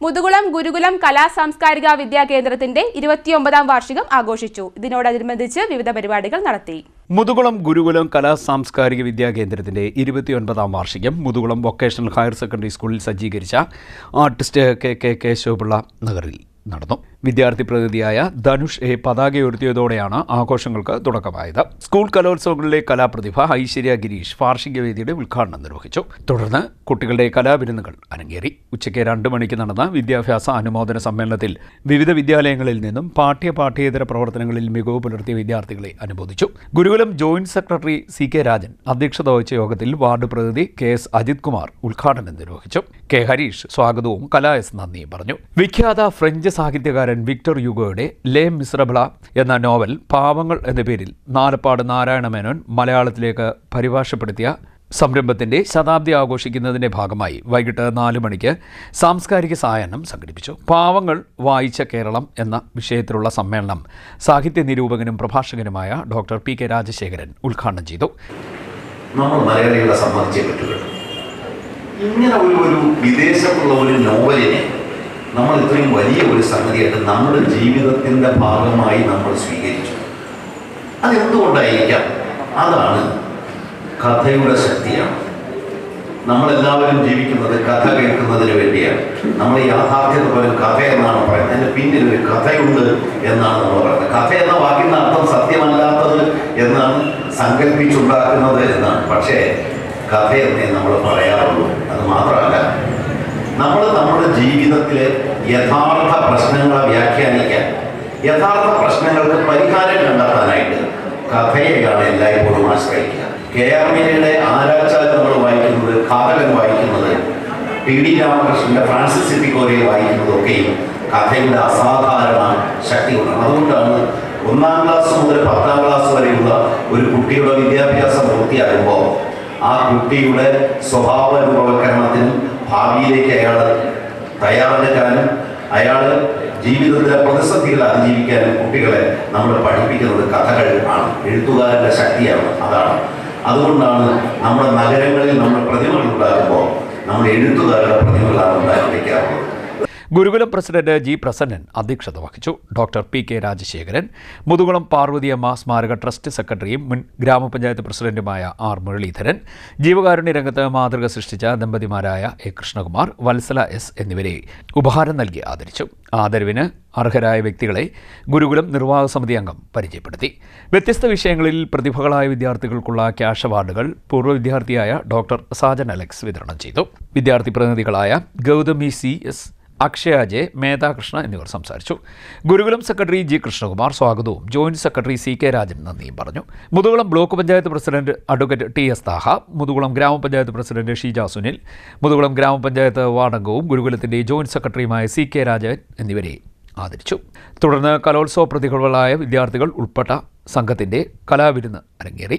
മുതുകുളം ഗുരുകുലം കലാ സാംസ്കാരിക വിദ്യാകേന്ദ്രത്തിന്റെ ഇരുപത്തിയൊമ്പതാം വാർഷികം ആഘോഷിച്ചു. ഇതിനോടനുബന്ധിച്ച് വിവിധ പരിപാടികൾ നടത്തി. മുതുകുളം ഗുരുകുലം കലാ സാംസ്കാരിക വിദ്യാകേന്ദ്രത്തിന്റെ ഇരുപത്തിയൊൻപതാം വാർഷികം മുതുകുളം വൊക്കേഷണൽ ഹയർ സെക്കൻഡറി സ്കൂളിൽ സജ്ജീകരിച്ച ആർട്ടിസ്റ്റ് കെ കെ കേശവപിള്ള നഗറിൽ നടന്നു. വിദ്യാർത്ഥി പ്രതിനിധിയായ ധനുഷ് എ പതാക ഉയർത്തിയതോടെയാണ് ആഘോഷങ്ങൾക്ക് തുടക്കമായത്. സ്കൂൾ കലോത്സവങ്ങളിലെ കലാപ്രതിഭ ഐശ്വര്യ ഗിരീഷ് വാർഷിക വേദിയുടെ ഉദ്ഘാടനം നിർവഹിച്ചു. തുടർന്ന് കുട്ടികളുടെ കലാവിരുന്നുകൾ അരങ്ങേറി. ഉച്ചയ്ക്ക് രണ്ട് മണിക്ക് നടന്ന വിദ്യാഭ്യാസ അനുമോദന സമ്മേളനത്തിൽ വിവിധ വിദ്യാലയങ്ങളിൽ നിന്നും പാഠ്യ പാഠ്യേതര പ്രവർത്തനങ്ങളിൽ മികവ് പുലർത്തിയ വിദ്യാർത്ഥികളെ അനുമോദിച്ചു. Gurukulam joint secretary C K Rajan അധ്യക്ഷത വഹിച്ച യോഗത്തിൽ വാർഡ് പ്രതിനിധി കെ എസ് അജിത് കുമാർ ഉദ്ഘാടനം നിർവഹിച്ചു. കെ ഹരീഷ് സ്വാഗതവും കലാ എസ് നന്ദിയും പറഞ്ഞു. വിഖ്യാത ഫ്രഞ്ച് സാഹിത്യകാരൻ വിക്ടർ യുഗോയുടെ ലേ മിശ്രബള എന്ന നോവൽ പാവങ്ങൾ എന്ന പേരിൽ നാലപ്പാട് നാരായണ മേനോൻ മലയാളത്തിലേക്ക് പരിഭാഷപ്പെടുത്തിയ സംരംഭത്തിന്റെ ശതാബ്ദി ആഘോഷിക്കുന്നതിന്റെ ഭാഗമായി വൈകിട്ട് നാല് മണിക്ക് സാംസ്കാരിക സായാഹ്നം സംഘടിപ്പിച്ചു. പാവങ്ങൾ വായിച്ച കേരളം എന്ന വിഷയത്തിലുള്ള സമ്മേളനം സാഹിത്യ നിരൂപകനും പ്രഭാഷകനുമായ ഡോക്ടർ പി കെ രാജശേഖരൻ ഉദ്ഘാടനം ചെയ്തു. ഇങ്ങനെ ഒരു ഒരു വിദേശത്തുള്ള ഒരു നോവലിനെ നമ്മൾ ഇത്രയും വലിയ ഒരു സംഗതിയായിട്ട് നമ്മുടെ ജീവിതത്തിന്റെ ഭാഗമായി നമ്മൾ സ്വീകരിച്ചു. അതെന്തുകൊണ്ടായിരിക്കാം അതാണ് കഥയുടെ ശക്തിയാണ്. നമ്മളെല്ലാവരും ജീവിക്കുന്നത് കഥ കേൾക്കുന്നതിന് വേണ്ടിയാണ്. നമ്മൾ യാഥാർത്ഥ്യത പോലും കഥ എന്നാണ് പറയുന്നത്. അതിന്റെ പിന്നിൽ ഒരു കഥയുണ്ട് എന്നാണ് നമ്മൾ പറയുന്നത്. കഥ എന്ന വാക്കിന്റെ അർത്ഥം സത്യമല്ലാത്തത് എന്നാണ് സങ്കല്പിച്ചുണ്ടാക്കുന്നത് എന്നാണ്. പക്ഷേ കഥ എന്നേ നമ്മൾ പറയാറുള്ളൂ. അത് മാത്രമല്ല നമ്മൾ നമ്മുടെ ജീവിതത്തിലെ യഥാർത്ഥ പ്രശ്നങ്ങളെ വ്യാഖ്യാനിക്കാൻ യഥാർത്ഥ പ്രശ്നങ്ങൾക്ക് പരിഹാരം കണ്ടെത്താനായിട്ട് കഥയെയാണ് എല്ലായ്പ്പോഴും ആശ്രയിക്കുക. കെ ആർ മീരയുടെ ആരാച്ചാൽ നമ്മൾ വായിക്കുന്നത് കാതകൻ വായിക്കുന്നത് ടി ഡി രാമകൃഷ്ണന്റെ ഫ്രാൻസിസ് സിറ്റിക്കോരയെ വായിക്കുന്നതൊക്കെയും കഥയുടെ അസാധാരണ ശക്തി കൊണ്ടാണ് അതുകൊണ്ടാണ് ഒന്നാം ക്ലാസ് മുതൽ പത്താം ക്ലാസ് വരെയുള്ള ഒരു കുട്ടിയുടെ വിദ്യാഭ്യാസം പൂർത്തിയാകുമ്പോൾ ആ കുട്ടിയുടെ സ്വഭാവ രൂപവൽക്കരണത്തിനും ഭാവിയിലേക്ക് അയാൾ തയ്യാറെടുക്കാനും അയാൾ ജീവിതത്തിലെ പ്രതിസന്ധികൾ അതിജീവിക്കാനും കുട്ടികളെ നമ്മൾ പഠിപ്പിക്കുന്നത് കഥകൾ ആണ്. എഴുത്തുകാരന്റെ ശക്തിയാണ് അതാണ്. അതുകൊണ്ടാണ് നമ്മുടെ നഗരങ്ങളിൽ നമ്മൾ പ്രതിമകൾ ഉണ്ടാക്കുമ്പോൾ നമ്മൾ എഴുത്തുകാരുടെ പ്രതിമകളാണ് ഉണ്ടാക്കി വയ്ക്കാറുള്ളത് ഗുരുകുലം പ്രസിഡന്റ് ജി പ്രസന്നൻ അധ്യക്ഷത വഹിച്ചു. Doctor P K Rajasekharan Muthukulam Parvathiyamma സ്മാരക ട്രസ്റ്റ് സെക്രട്ടറിയും മുൻ ഗ്രാമപഞ്ചായത്ത് പ്രസിഡന്റുമായ ആർ മുരളീധരൻ ജീവകാരുണ്യ രംഗത്ത് മാതൃക സൃഷ്ടിച്ച ദമ്പതിമാരായ എ കൃഷ്ണകുമാർ വത്സല എസ് എന്നിവരെ ഉപഹാരം നൽകി ആദരിച്ചു. ആദരവിന് അർഹരായ വ്യക്തികളെ ഗുരുകുലം നിർവാഹക സമിതി അംഗം പരിചയപ്പെടുത്തി. വ്യത്യസ്ത വിഷയങ്ങളിൽ പ്രതിഭകളായ വിദ്യാർത്ഥികൾക്കുള്ള ക്യാഷ് അവാർഡുകൾ പൂർവ വിദ്യാർത്ഥിയായ ഡോക്ടർ സാജൻ അലക്സ് വിതരണം ചെയ്തു. വിദ്യാർത്ഥി പ്രതിനിധികളായ Gauthami C S Akshaya J Medhakrishna എന്നിവർ സംസാരിച്ചു. ഗുരുകുലം സെക്രട്ടറി ജി കൃഷ്ണകുമാർ സ്വാഗതവും. Joint secretary C K Rajan നന്ദിയും പറഞ്ഞു. Muthukulam block panchayat president advocate T S Thaha Muthukulam grama panchayat president Sheeja Sunil Muthukulam ഗ്രാമപഞ്ചായത്ത് വാർഡംഗവും ഗുരുകുലത്തിന്റെ ജോയിന്റ് സെക്രട്ടറിയുമായ സി കെ രാജൻ എന്നിവരെ ആദരിച്ചു. തുടർന്ന് കലോത്സവ പ്രതികളായ വിദ്യാർത്ഥികൾ ഉൾപ്പെട്ട സംഘത്തിന്റെ കലാവിരുന്ന് അരങ്ങേറി.